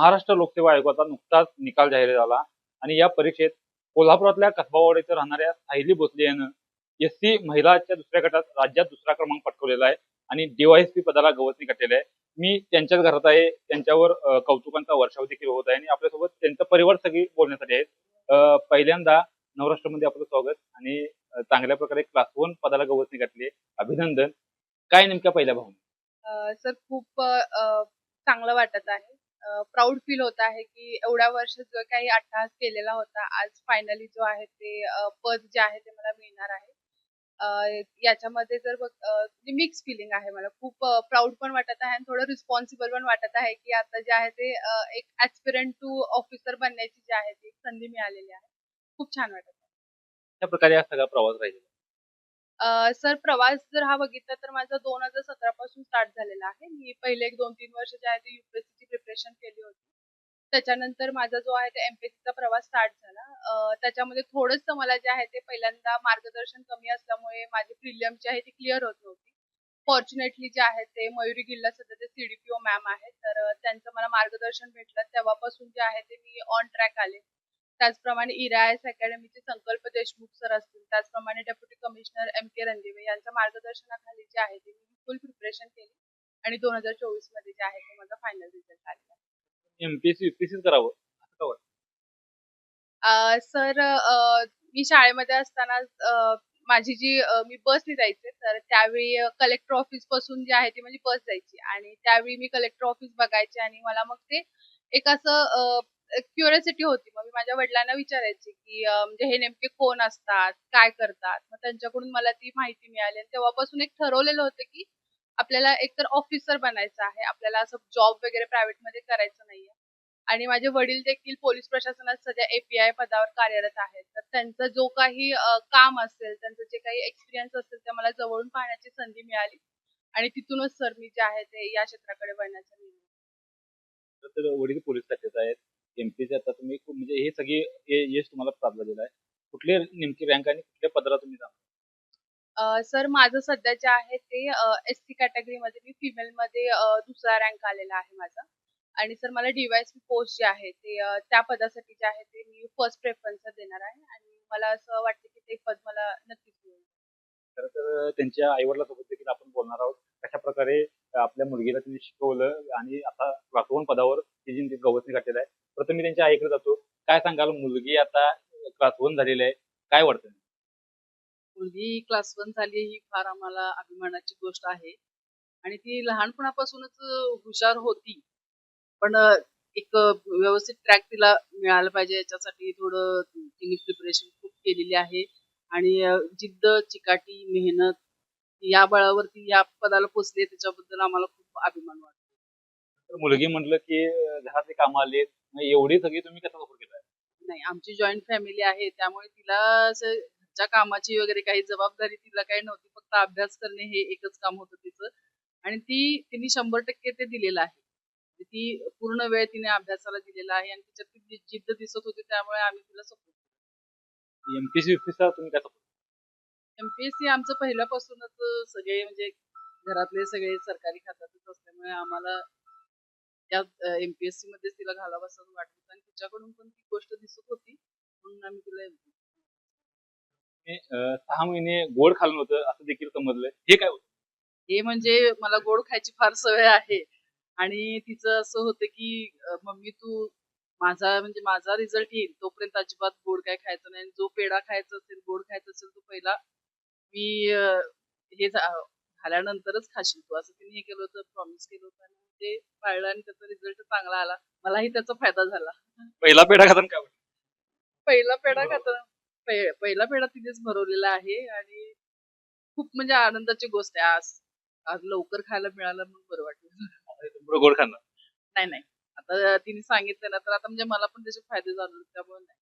महाराष्ट्र लोकसेवा आयोगाचा नुकताच निकाल जाहीर झाला आणि या परीक्षेत कोल्हापुरातल्या कसबावाड इथं राहणाऱ्या साहिली भोसले यानं एस सी महिलाच्या दुसऱ्या गटात राज्यात दुसरा क्रमांक पटकवलेला आहे आणि डीवायएसपी पदाला गवसणी घातलेलं आहे. मी त्यांच्याच घरात आहे त्यांच्यावर कौतुकांचा वर्षाव देखील होत आहे आणि आपल्यासोबत त्यांचा परिवार सगळी बोलण्यासाठी आहेत. पहिल्यांदा नवराष्ट्रामध्ये आपलं स्वागत आणि चांगल्या प्रकारे क्लास वन पदाला गवसणी घातली अभिनंदन. काय नेमक्या पहिल्या भावना सर खूप चांगलं वाटत आहे. प्राऊड फील होत आहे की एवढ्या वर्ष जो काही अट्टहास केलेला होता आज फायनली जो आहे ते पद जे आहे ते मला मिळणार आहे. याच्यामध्ये जर बघ मिक्स म्हणजे फिलिंग आहे मला. खूप प्राऊड पण वाटत आहे आणि थोडं रिस्पॉन्सिबल पण वाटत आहे की आता जे आहे ते एक ऍस्पिरंट टू ऑफिसर बनण्याची जी आहे ती संधी मिळालेली आहे. खूप छान वाटत आहे. त्या प्रकारे हा सगळा प्रवास राहील सर प्रवास जर हा बघितला तर माझा दोन हजार सतरा पासून स्टार्ट झालेला आहे. मी पहिले एक दोन तीन वर्ष जे आहे ते युपीएससीची ची प्रिपरेशन केली होती. त्याच्यानंतर माझा जो आहे ते MPSC चा प्रवास स्टार्ट झाला. त्याच्यामध्ये थोडंसं मला जे आहे ते पहिल्यांदा मार्गदर्शन कमी असल्यामुळे माझी प्रिलियम जी आहे ती क्लिअर होत नव्हती. फॉर्च्युनेटली जे आहे ते मयुरी गिल्ला सध्या ते सीडीपीओ मॅम आहेत. तर त्यांचं मला मार्गदर्शन भेटलं. तेव्हापासून जे आहे ते मी ऑन ट्रॅक आले. त्याचप्रमाणे इरायस अकॅडमीचे संकल्प देशमुख सर असतील. कमिशनर एम के रणदिवे यांच्या मार्गदर्शनाखाली जे आहे ते मी फुल प्रिपरेशन केली आणि दोन हजार चोवीसमध्ये जे आहे ते माझा फायनल रिझल्ट आलेला. एमपीएससी युपीएससी करावं असं का वाटतं? अ, सर अ, मी शाळेमध्ये असताना अ, माझी जी अ, मी बसने जायचे तर त्यावेळी कलेक्टर ऑफिसपासून जी आहे ती माझी बस जायची आणि त्यावेळी मी कलेक्टर ऑफिस बघायचे आणि मला मग ते एक असं क्युरिओसिटी होती. मग मी माझ्या वडिलांना विचारायची की म्हणजे हे नेमके कोण असतात? काय करतात? मग त्यांच्याकडून मला ती माहिती मिळाली आणि तेव्हापासून एक ठरवलेलं होतं की आपल्याला एकतर ऑफिसर बनायचं आहे. आपल्याला असं जॉब वगैरे प्रायव्हेटमध्ये करायचं नाहीये. आणि माझे वडील देखील पोलीस प्रशासनात सध्या एपीआय पदावर कार्यरत आहेत. तर त्यांचं जो काही काम असेल त्यांचं जे काही एक्सपिरियन्स असेल ते मला जवळून पाहण्याची संधी मिळाली. आणि तिथूनच सर मी जे आहे ते या क्षेत्राकडे वळण्याचा निर्णय तर वडील पोलीस खात्यात आहे एमपीएससी आता तुम्ही खूप म्हणजे हे सगळी हे यश तुम्हाला प्राप्त झालेलं आहे. कुठले नेमकी रँक आणि कुठल्या पदाला तुम्ही जाणार सर माझं सध्या जे आहे ते एस सी कॅटेगरीमध्ये मी फिमेल मध्ये दुसरा रँक आलेला आहे माझा. आणि सर मला डीवायएसपी पोस्ट जे आहे ते त्या पदासाठी जे आहे ते मी फर्स्ट प्रेफरन्स देणार आहे. आणि मला असं वाटतं की ते पद मला नक्कीच मिळेल. खरं तर त्यांच्या आईवडिला सोबत देखील आपण बोलणार आहोत. कशा प्रकारे आपल्या मुलगीला त्यांनी शिकवलं आणि आता क्लास वन पदावर तिची गवसणी घातलेलं आहे. प्रथम मी त्यांच्या आईकडे जातो. काय सांगाल? मुलगी आता क्लास वन झालेली आहे. काय वाटतं मुलगी क्लास वन झाली ही फार आम्हाला अभिमानाची गोष्ट आहे. आणि ती लहानपणापासूनच हुशार होती. पण एक व्यवस्थित ट्रॅक तिला मिळालं पाहिजे. याच्यासाठी थोडं तिने प्रिपरेशन खूप केलेली आहे. आणि जिद्द चिकाटी मेहनत या बळावरती या पदाला पोचले त्याच्याबद्दल आम्हाला खूप अभिमान वाटतो. तर मुलगी म्हटलं की घरातली कामं आली एवढी सगळी तुम्ही कसा सपोर्ट केलाय? नाही आमची जॉईंट फॅमिली आहे त्यामुळे तिला घरच्या कामाची वगैरे काही जबाबदारी तिला काही नव्हती फक्त अभ्यास करणे हे एकच काम होतं तिचं. आणि ती तिने शंभर टक्के ते दिलेलं आहे. म्हणजे ती पूर्ण वेळ तिने अभ्यासाला दिलेला आहे आणि तिच्यात ती जिद्द दिसत होती त्यामुळे आम्ही तिला सपोर्ट एमपीएससी युपीएससीचा तुम्ही काय सपोर्ट एमपीएससी आमचं पहिल्यापासूनच सगळे म्हणजे घरातले सगळे सरकारी खात्यातच असल्यामुळे आम्हाला त्या एमपीएससी मध्ये तिला घालावं असं वाटत आणि तिच्याकडून पण ती गोष्ट दिसत होती. म्हणून आम्ही तिला सहा महिने गोड खाल्लं होतं असं देखील समजलं हे काय होतं? हे म्हणजे मला गोड खायची फार सवय आहे. आणि तिचं असं होतं की मम्मी तू माझा म्हणजे माझा रिझल्ट येईल तोपर्यंत अजिबात गोड काय खायचं नाही. आणि जो पेढा खायचा असेल गोड खायचा असेल तो पहिला मी हे झाल्यानंतरच खाशील तू. असं तिने हे केलं होतं प्रॉमिस केलं होतं. आणि ते पाळलं आणि त्याचा रिझल्ट चांगला आला. मलाही त्याचा फायदा झाला. पहिला पेढा खाताना काय वाटतं पहिला पेढा खाताना पहि- पहिला पेढा तिनेच भरवलेला आहे आणि खूप म्हणजे आनंदाची गोष्ट आहे. आज आज लवकर खायला मिळालं म्हणून बरं वाटलं. गोड खाणार. नाही नाही. आता तिने सांगितलं ना तर आता म्हणजे मला पण त्याचे फायदे जाणवले त्यामुळे नाही.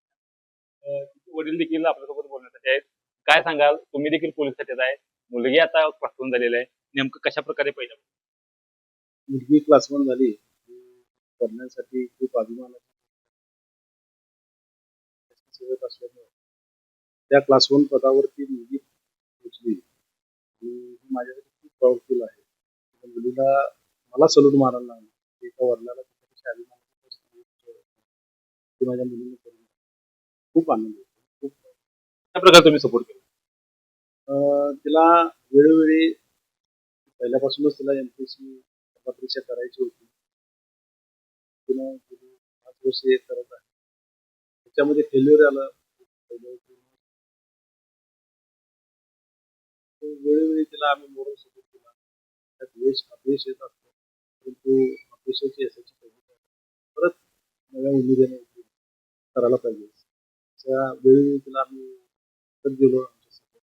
अं, वडील देखील आपल्यासोबत बोलण्यासाठी आहेत काय सांगाल? तुम्ही देखील पोलीस खात्यात आहे मुलगी आता पासून झालेली आहे. नेमकं कशा प्रकारे पहिलं? मुलगी क्लास वन झाली. करण्यासाठी खूप अभिमानाची असल्यामुळे त्या क्लास वन पदावरती मुलगी पोचली माझ्यासाठी खूप प्राऊडफुल आहे. मुलीला मला सलूट मारायला लागला. एका वडिलाला त्याच्यापेक्षा ती माझ्या मुलीने करून खूप आनंद होतो खूप त्या प्रकारे तुम्ही सपोर्ट केला? तिला वेळोवेळी पहिल्यापासूनच तिला एम पी सी परीक्षा करायची होती. तिनं पाच वर्ष हे करत आहे. त्याच्यामध्ये फेल्युअर आलं. वेळोवेळी तिला आम्ही मोरल सपोर्ट केला. त्यात यश अपयश येत असतो. परंतु अपयशाची यशाची पहिली परत नव्या उमेदीने करायला पाहिजे. त्या वेळोवेळी तिला आम्ही परत गेलो आमच्या support.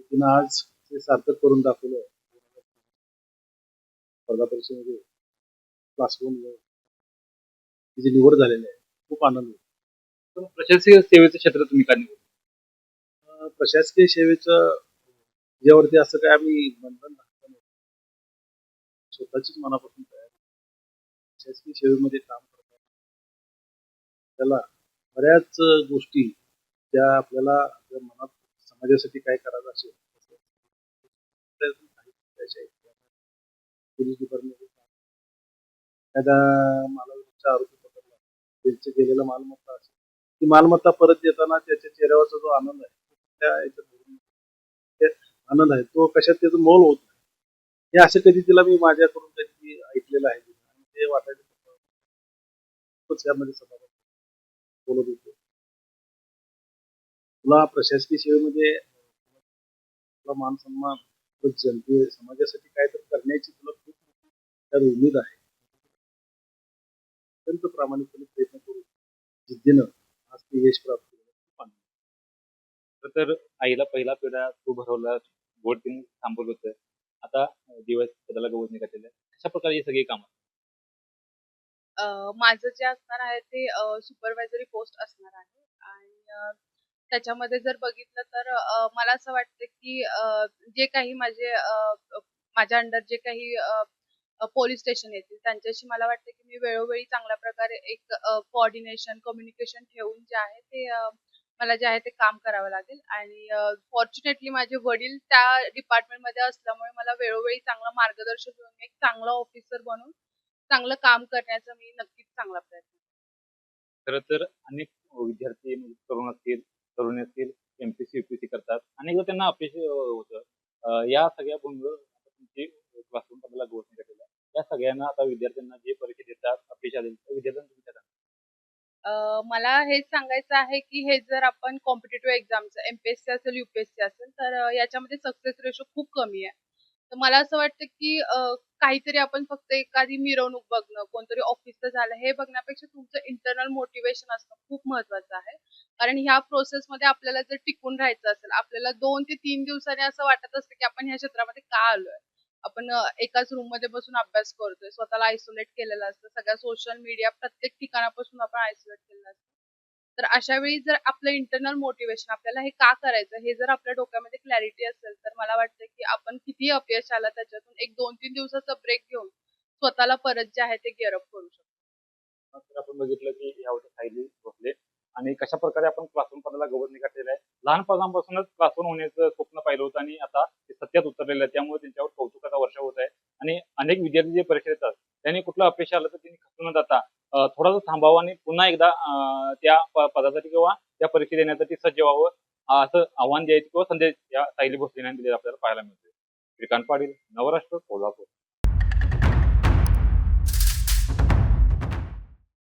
तिनं आज ते सार्थक करून दाखवलं. स्पर्धा परीक्षेमध्ये क्लास वन तिची निवड झालेली आहे. खूप आनंद होतो. पण प्रशासकीय सेवेचं क्षेत्र तुम्ही का निवडलं? अं, प्रशासकीय सेवेचं यावरती असं काय आम्ही बंधन घातलं स्वतःचीच मनापासून तयार. प्रशासकीय सेवेमध्ये काम करतात त्याला बऱ्याच गोष्टी त्या आपल्याला आपल्या मनात समाजासाठी काय करायचं असेल तसं त्यातून पोलीस डिपार्टमेंट एखादा मालवीचा आरोपी पकडला. त्यांचं गेलेला मालमत्ता असेल. ती मालमत्ता परत देताना त्याच्या चेहऱ्यावरचा जो आनंद आहे त्या याच्यात आनंद आहे. तो कशात त्याचं मोल होत नाही. हे असं कधी तिला मी माझ्याकडून कधी ऐकलेलं आहे. आणि ते वाटायचं यामध्ये बोलत होतो. तुला प्रशासकीय सेवेमध्ये तुला मान सन्मान परत जनते समाजासाठी काय तर करण्याची तुला खूप त्यात उमेद आहे. अत्यंत प्रामाणिकपणे प्रयत्न करू. जिद्दीनं आज ते यश प्राप्त तर आईला पहिला पिढा तू भरवला. गोड तिने थांबवलं होतं. आता दिवस पदाला गवत निघालेलं आहे. अशा प्रकारे ही सगळी कामं? माझं जे असणार आहे ते सुपरवायझरी पोस्ट असणार आहे. आणि त्याच्यामध्ये जर बघितलं तर मला असं वाटतं की जे काही माझे माझ्या अंडर जे काही पोलीस स्टेशन येतील त्यांच्याशी मला वाटतं की मी वेळोवेळी चांगल्या प्रकारे एक कोऑर्डिनेशन कम्युनिकेशन ठेवून जे आहे ते मला जे आहे ते काम करावं लागेल. आणि फॉर्च्युनेटली माझे वडील त्या डिपार्टमेंटमध्ये असल्यामुळे मला वेळोवेळी चांगलं मार्गदर्शन देऊन एक चांगला ऑफिसर बनून चांगलं काम करण्याचा मी नक्कीच चांगला प्रयत्न खरं तर अनेक विद्यार्थी तरुण असतील. तरुण असतील एमपीसी युपीसी करतात. अनेकदा त्यांना अपयश होतं. या सगळ्या भूमीवर तुमची क्लासरूम या सगळ्यांना आता विद्यार्थ्यांना जे परीक्षा देतात अपयश आले विद्यार्थ्यांना तुम्ही मला हेच सांगायचं आहे की हे जर आपण कॉम्पिटेटिव्ह एक्झामचं एमपीएससी असेल युपीएससी असेल तर याच्यामध्ये सक्सेस रेशो खूप कमी आहे. तर मला असं वाटतं की काहीतरी आपण फक्त एखादी मिरवणूक बघणं कोणतरी ऑफिसचं झालं हे बघण्यापेक्षा तुमचं इंटरनल मोटिवेशन असणं खूप महत्वाचं आहे. कारण ह्या प्रोसेसमध्ये आपल्याला जर टिकून राहायचं असेल आपल्याला दोन ते तीन दिवसांनी असं वाटत असतं की आपण ह्या क्षेत्रामध्ये का आलोय? आपण एकाच रूममध्ये बसून अभ्यास करतोय स्वतःला आयसोलेट केलेलं असतं सगळ्या सोशल मीडिया प्रत्येक ठिकाणापासून आपण आयसोलेट केलेलं असतं. तर अशा वेळी जर आपलं इंटरनल मोटिवेशन आपल्याला हे का करायचं हे जर आपल्या डोक्यामध्ये क्लॅरिटी असेल तर मला वाटतं की आपण किती अपयश आला त्याच्यातून एक दोन तीन दिवसाचा ब्रेक घेऊन स्वतःला परत जे आहे ते गिअरअप करू शकतो. तर आपण बघितलं की यावरती फायदे बसले आणि कशा प्रकारे आपण क्लासरूम पदाला गवत निघालेलं आहे. लहानपणापासूनच क्लासरूम होण्याचं स्वप्न पाहिलं होतं आणि आता ते सत्यात उतरलेलं आहे. त्यामुळे त्यांच्यावर कौतुकाचा वर्षा होत आहे. आणि अनेक विद्यार्थी जे परीक्षा देतात त्यांनी कुठलं अपयश आलं तर त्यांनी खचून न जाता थोडासा थांबावं आणि पुन्हा एकदा त्या पदासाठी किंवा त्या परीक्षा देण्यासाठी सज्ज व्हावं. असं आव्हान द्यायचं किंवा संदेश या सायली भोसले यांनी दिलेला आपल्याला पाहायला मिळतोय. श्रीकांत पाटील नवराष्ट्र कोल्हापूर.